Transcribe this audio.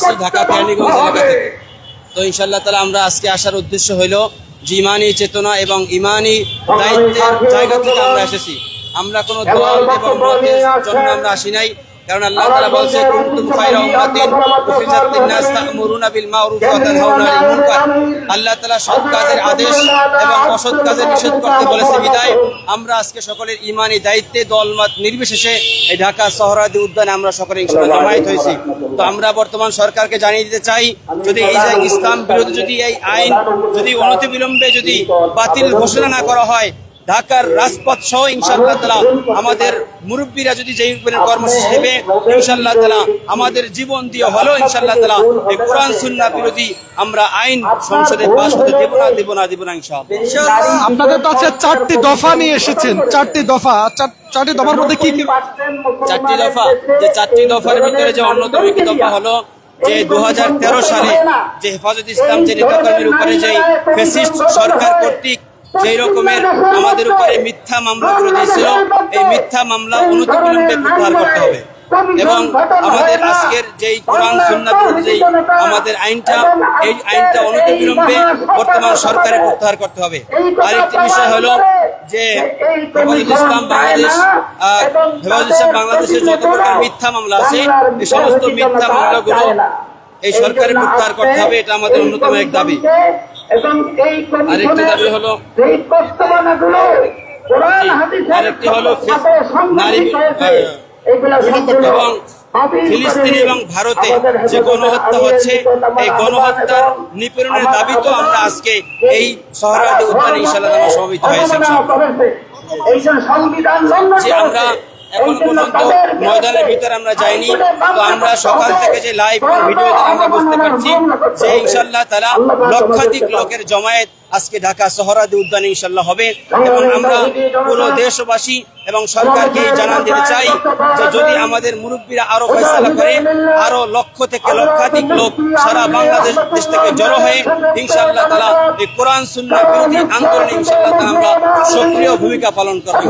আসছি ঢাকা কেরানীগঞ্জ এলাকা থেকে। তো ইনশাল্লাহ তালা আমরা আজকে আসার উদ্দেশ্য হইল যে ইমানই চেতনা এবং ইমানই দায়িত্বের জায়গা থেকে আমরা এসেছি। আমরা কোনো দল এবং মতের জন্য আমরা আসি নাই। কারণ আল্লাহ তাআলা বলছে, কুনতুম খায়রা উম্মাতিন উখরিজাত লিন-নাস তা'মুরুনা বিল মা'রুফ ওয়া তানহাউনা আনিল মুনকার। আল্লাহ তাআলা সৎ কাজের আদেশ এবং অসৎ কাজের নিষেধ করতে বলেছে, বিদায়, আমরা আজকে সকলের ইমানি দায়িত্বে দলমত নির্বিশেষে এই ঢাকা শহরাদি উদ্যানে আমরা সকলে ইনশাআল্লাহ জমায়েত হয়েছি। তো আমরা বর্তমান সরকারকে জানিয়ে দিতে চাই, যদি এই যে ইসলাম বিরোধী যদি এই আইন যদি অনতিবিলম্বে যদি বাতিল ঘোষণা না করা হয় ঢাকার রাজপথ সহ ইনশাআল্লাহ তালা আমাদের মুরব্বীরা যদি উপরের কর্মসূচি নেবে ইনশাআল্লাহ তালা আমাদের জীবন দিয়ে হলো ইনশাল্লাহ তালা এই কোরআন সুন্নাহ বিরোধী আমরা আইন সংসদে পাশ হতে দেব না দেব না দেব না ইনশাআল্লাহ। আপনাদের আছে চারটি দফা নিয়ে এসেছেন। চারটি দফা চার- চারটি দফার মধ্যে কি কি? চারটি দফা যে চারটি দফার ভিতরে যে অন্যতম একটি দফা হলো যে দু হাজার তেরো সালে যে হেফাজত ইসলাম যে নেতাকর্মীর উপরে যে ফেসিস্ট সরকার কর্তৃক যেই রকমের আমাদের উপরে মিথ্যা মামলাগুলো দিয়েছিল এই মিথ্যা মামলা অনতিবিলম্বে প্রত্যাহার করতে হবে। এবং আমাদের আজকের যেই কোরআন যেই আমাদের আইনটা এই আইনটা অনতিবিলম্বে বর্তমান সরকারে প্রত্যাহার করতে হবে। আরেকটি বিষয় হলো যে ইসলাম বাংলাদেশ আহ, হেফাজত ইসলাম বাংলাদেশের যত প্রকার মিথ্যা মামলা আছে এই সমস্ত মিথ্যা মামলাগুলো এই সরকারে প্রত্যাহার করতে হবে এটা আমাদের অন্যতম এক দাবি। আরেকটি দাবি হলো এবং ফিলিস্তিনি এবং ভারতে যে গণহত্যা হচ্ছে এই গণহত্যার নিপীড়নের দাবি তো আমরা আজকে এই শহরাদি উদ্যানে ইনশাল্লাহ আমরা সমবেত হয়েছে আমরা এখন পর্যন্ত ময়দানের ভিতরে আমরা যাইনি। তো আমরা সকাল থেকে যে লাইভ ভিডিও আমরা বুঝতে পারছি যে ইনশাল্লাহ তারা লক্ষাধিক লোকের জমায়েত আজকে ঢাকা শহরাদি উদ্যানে ইনশাল্লাহ হবে। এবং আমরা পুরো দেশবাসী এবং সরকারকে জানান দিতে চাই যে যদি আমাদের মুরব্বীরা আরও ফেসলা করে, আরও লক্ষ থেকে লক্ষাধিক লোক সারা বাংলাদেশ দেশ থেকে জড়ো হয়ে ইনশাল্লাহ তারা এই কোরআন, সুন্নাহ বিরোধী আন্দোলনে ইনশাল্লাহ আমরা সক্রিয় ভূমিকা পালন করব